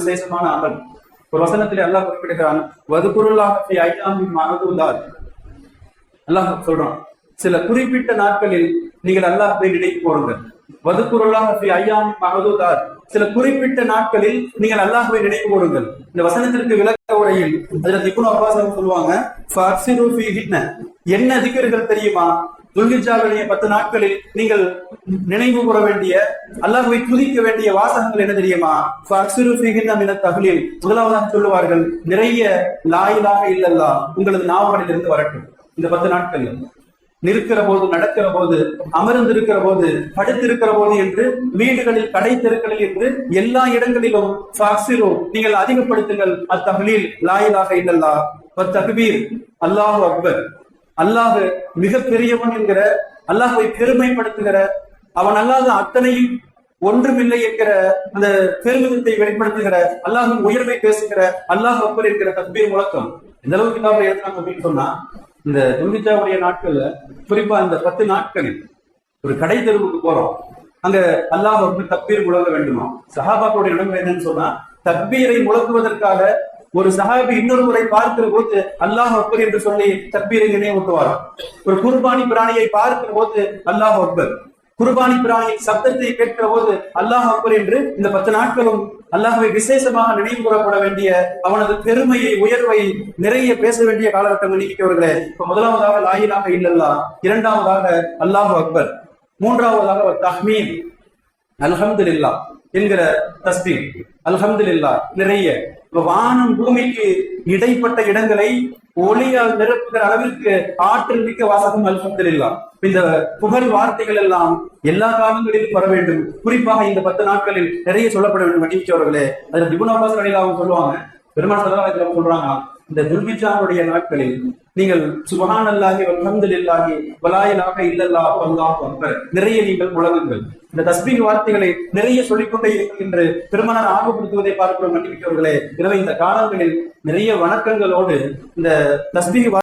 விசேஷமான அமல் ஒரு வசனத்தில் அல்லாஹ் குறிப்பிடுகிறான் வதுகுருல்லாஹி ஐயாமின் மனதுள்ளார் அல்லாஹ் சொல்றான் சில குறிப்பிட்ட நாட்களில் நீங்கள் அல்லாஹ் அல்லாஹ்வை நினைத்து போடுங்கள். வதுக்குருல்லாஹி ஐயாமின் மனதுள்ளார் சில குறிப்பிட்ட நாட்களில் நீங்கள் அல்லாஹ்வை நினைவு கூறுங்கள் இந்த வசனத்திற்கு விளக்க உரையில் அதுல திக்குன் அப்பாஸ் சொல்லுவாங்க என்ன திக்கர்கள் தெரியுமா? துல்கிஜாவுடைய பத்து நாட்களில் நீங்கள் நினைவு கூற வேண்டிய அல்லாஹுவை துதிக்க வேண்டிய வாசகங்கள் என்ன தெரியுமா? "ஃபஅக்ஸிரு முதலாவதாக சொல்லுவார்கள் நிறைய லாயிலாக இல்லல்லா உங்களது நாவுகளில் இருந்து வரட்டும். இந்த பத்து நாட்கள் நிற்கிற போது நடக்கிற போது அமர்ந்திருக்கிற போது படுத்திருக்கிற போது என்று வீடுகளில் கடை தெருக்களில் என்று எல்லா இடங்களிலும் நீங்கள் அதிகப்படுத்துங்கள். அத்தகலில் லாயிலாக இல்லல்லா தகுபீர் அல்லாஹு அக்பர். அல்லாஹ் மிக பெரியவன் என்கிற அல்லாஹுவை பெருமைப்படுத்துகிற அவன் அல்லாத அத்தனையும் ஒன்றுமில்லை என்கிற அந்த பெருமிதத்தை வெளிப்படுத்துகிற அல்லாஹின் உயர்வை பேசுகிற அல்லாஹ் அப்பர் என்கிற தக்பீர் முழக்கம். எந்த அளவுக்கு கிதாபை எழுதுனாங்க அப்படின்னு சொன்னா இந்த துல்கிஜாவுடைய நாட்கள்ல குறிப்பா இந்த பத்து நாட்களில் ஒரு கடை தெருவுக்கு போறோம். அங்க அல்லாஹ் அப்பர் தக்பீர் முழங்க வேண்டுமா? சஹாபாக்களுடைய இடம் என்னன்னு சொன்னா தக்பீரை முழங்குவதற்காக ஒரு சஹாபி இன்னொரு முறை பார்க்கிற போது அல்லாஹ் அக்பர் என்று சொல்லி தக்பீரை நினைவூட்டுவாராம் ஒரு குர்பானி பிராணியை பார்க்கிற போது அல்லாஹ் அக்பர். குர்பானி பிராணியின் சப்தத்தை கேட்கிற போது அல்லாஹ் அக்பர் என்று இந்த பத்து நாட்களும் அல்லாஹை விசேஷமாக நினைவு கூறப்பட வேண்டிய அவனது பெருமையை உயர்வை நிறைய பேச வேண்டிய காலகட்டம் நீக்கிறவர்களே இப்ப முதலாவதாக லாயிலாக இல்லல்லா இரண்டாவதாக அல்லாஹ் அக்பர் மூன்றாவதாக தஹ்மீன் அல்ஹம்துலில்லா என்கிற தஸ்தி அல்ஹம்துலில்லா நிறைய. வானம் பூமிக்கு இடைப்பட்ட இடங்களை ஒளியால் நிரப்புகிற அளவிற்கு ஆற்றல் மிக்க வாசகம் அல்ஹம்துலில்லா. இந்த புகழ் வார்த்தைகள் எல்லாம் எல்லா காலங்களிலும் வர வேண்டும். குறிப்பாக இந்த பத்து நாட்களில் நிறைய சொல்லப்பட வேண்டும். வடிவிச்சவர்களே அதுல திபுன் அப்பாஸ் அவங்க சொல்லுவாங்க. பெருமாள் சதா சொல்றாங்க. இந்த துல்பிஜாவுடைய நாட்களில் நீங்கள் சுபஹான் அல்லாஹி அல்ஹம்துலில்லாஹி வலாயலாக இல்லல்லாஹு அல்லாஹ் அக்பர் நிறைய நீங்கள் முழங்குங்கள் இந்த தஸ்பீக் வார்த்தைகளை நிறைய சொல்லிக்கொண்டே இருக்கின்ற என்று பெருமனார் ஆர்வப்படுத்துவதை பார்க்கிறோம் மன்னிப்பவர்களே எனவே இந்த காலங்களில் நிறைய வணக்கங்களோடு இந்த தஸ்பீக்